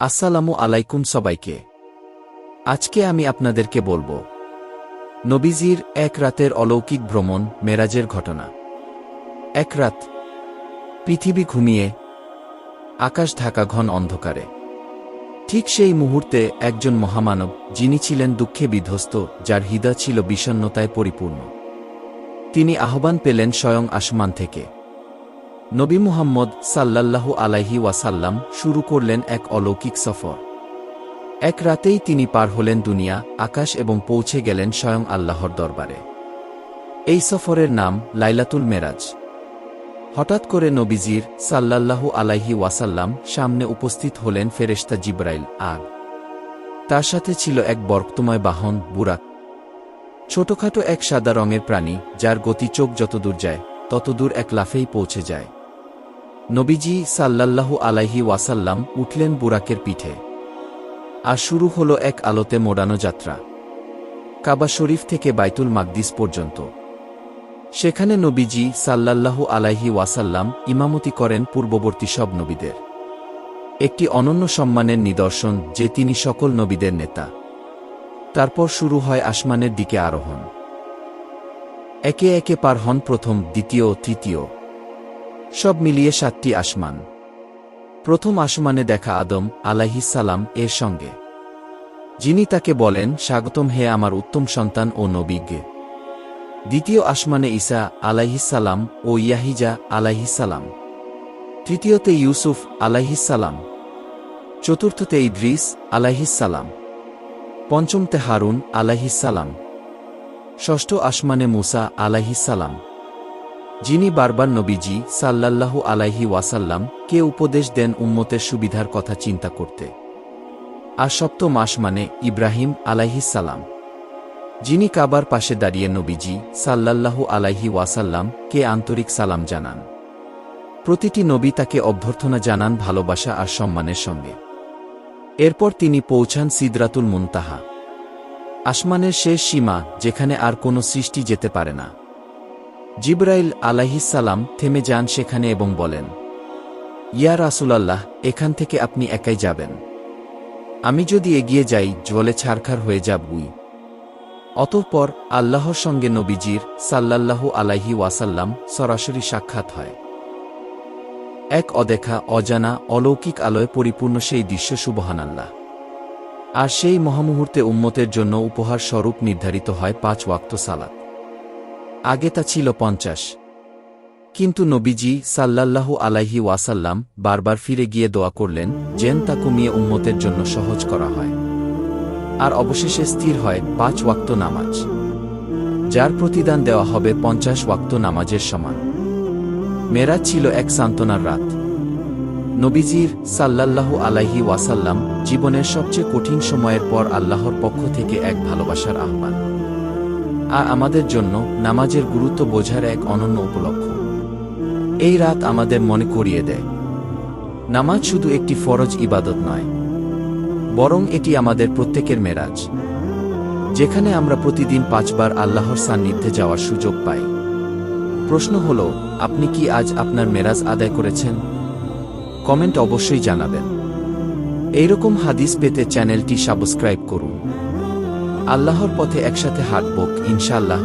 আসসালামু আলাইকুম সবাইকে। আজকে আমি আপনাদেরকে বলব, নবীজির এক রাতের অলৌকিক ভ্রমণ, মেরাজের ঘটনা। এক রাত, পৃথিবী ঘুমিয়ে, আকাশ ঢাকা ঘন অন্ধকারে। ঠিক সেই মুহূর্তে একজন মহামানব, যিনি ছিলেন দুঃখে বিধ্বস্ত, যার হৃদয় ছিল বিষণ্নতায় পরিপূর্ণ। তিনি আহ্বান পেলেন স্বয়ং আসমান থেকে। নবী মুহাম্মদ সাল্লাল্লাহু আলাইহি ওয়াসাল্লাম শুরু করলেন এক অলৌকিক সফর। এক রাতেই তিনি পার হলেন দুনিয়া, আকাশ এবং পৌঁছে গেলেন স্বয়ং আল্লাহর দরবারে। এই সফরের নাম লাইলাতুল মেরাজ। হঠাৎ করে নবীজির সাল্লাল্লাহু আলাইহি ওয়াসাল্লাম সামনে উপস্থিত হলেন ফেরেশতা জিব্রাইল, আগ। তার সাথে ছিল এক বর্তময় বাহন, বুরাক। ছোটখাটো এক সাদা রঙের প্রাণী, যার গতি চোখ যতদূর যায়, ততদূর এক লাফেই পৌঁছে যায়। নবীজি সাল্লাল্লাহু আলাইহি ওয়াসাল্লাম উঠলেন বুরাকের পিঠে। আর শুরু হলো এক আলোতে মোড়ানো যাত্রা। কাবা শরীফ থেকে বাইতুল মাকদিস পর্যন্ত। সেখানে নবীজি সাল্লাল্লাহু আলাইহি ওয়াসাল্লাম ইমামতি করেন পূর্ববর্তী সব নবীদের। একটি অনন্য সম্মানের নিদর্শন যে তিনি সকল নবীদের নেতা। তারপর শুরু হয় আসমানের দিকে আরোহণ। একে একে পার হন প্রথম, দ্বিতীয়, তৃতীয়। সব মিলিয়ে সাতটি আসমান। প্রথম আসমানে দেখা আদম আলাইহিসালাম এর সঙ্গে। যিনি তাকে বলেন, স্বাগতম হে আমার উত্তম সন্তান ও নবীজ্ঞে দ্বিতীয় আসমানে ঈসা আলাইহিসালাম ও ইয়াহিজা আলাইহিসালাম তৃতীয়তে ইউসুফ আলাইহিসালাম চতুর্থতে ইদ্রিস আলাইহিসালাম পঞ্চমতে হারুন আলাইহিসালাম ষষ্ঠ আসমানে মুসা আলাইহিসালাম যিনি বারবার নবীজি সাল্লাল্লাহু আলাইহি ওয়াসাল্লাম কে উপদেশ দেন উম্মতের সুবিধার কথা চিন্তা করতে। আর সপ্ত মাস মানে ইব্রাহিম আলাইহিসালাম যিনি কাবার পাশে দাঁড়িয়ে নবীজি সাল্লাল্লাহু আলাইহি ওয়াসাল্লাম কে আন্তরিক সালাম জানান। প্রতিটি নবী তাকে অভ্যর্থনা জানান ভালোবাসা আর সম্মানের সঙ্গে। এরপর তিনি পৌঁছান সিদরাতুল মুনতাহা। আসমানের শেষ সীমা যেখানে আর কোনো সৃষ্টি যেতে পারে না। জিব্রাইল আলাইহিসাল্লাম থেমে যান সেখানে এবং বলেন, ইয়া রাসুলাল্লাহ, এখান থেকে আপনি একাই যাবেন। আমি যদি এগিয়ে যাই, জলে ছারখার হয়ে যাবই। অতঃপর আল্লাহর সঙ্গে নবীজির সাল্লাল্লাহু আলাইহি ওয়াসাল্লাম সরাসরি সাক্ষাৎ হয়। এক অদেখা, অজানা, অলৌকিক আলোয় পরিপূর্ণ সেই দৃশ্য, সুবহানাল্লাহ। আর সেই মহামুহূর্তে উম্মতের জন্য উপহার স্বরূপ নির্ধারিত হয় পাঁচ ওয়াক্ত সালাত। আগে তা ছিল পঞ্চাশ। কিন্তু নবীজি সাল্লাল্লাহু আলাইহি ওয়াসাল্লাম বারবার ফিরে গিয়ে দোয়া করলেন যেন তা কমিয়ে উম্মতের জন্য সহজ করা হয়। আর অবশেষে স্থির হয় পাঁচ ওয়াক্ত নামাজ। যার প্রতিদান দেওয়া হবে পঞ্চাশ ওয়াক্ত নামাজের সমান। মেরাজ ছিল এক সান্ত্বনার রাত। নবীজির সাল্লাল্লাহু আলাইহি ওয়াসাল্লাম জীবনের সবচেয়ে কঠিন সময়ের পর আল্লাহর পক্ষ থেকে এক ভালোবাসার আহ্বান। আর আমাদের জন্য নামাজের গুরুত্ব বোঝার এক অনন্য উপলক্ষ। এই রাত আমাদের মনে করিয়ে দেয়। নামাজ শুধু একটি ফরজ ইবাদত নয়, বরং এটি আমাদের প্রত্যেকের মেরাজ। যেখানে আমরা প্রতিদিন পাঁচবার আল্লাহর সান্নিধ্যে যাওয়ার সুযোগ পাই। প্রশ্ন হল, আপনি কি আজ আপনার মেরাজ আদায় করেছেন? কমেন্ট অবশ্যই জানাবেন। এইরকম হাদিস পেতে চ্যানেলটি সাবস্ক্রাইব করুন। আল্লাহর পথে একসাথে হাঁটব ইনশাআল্লাহ।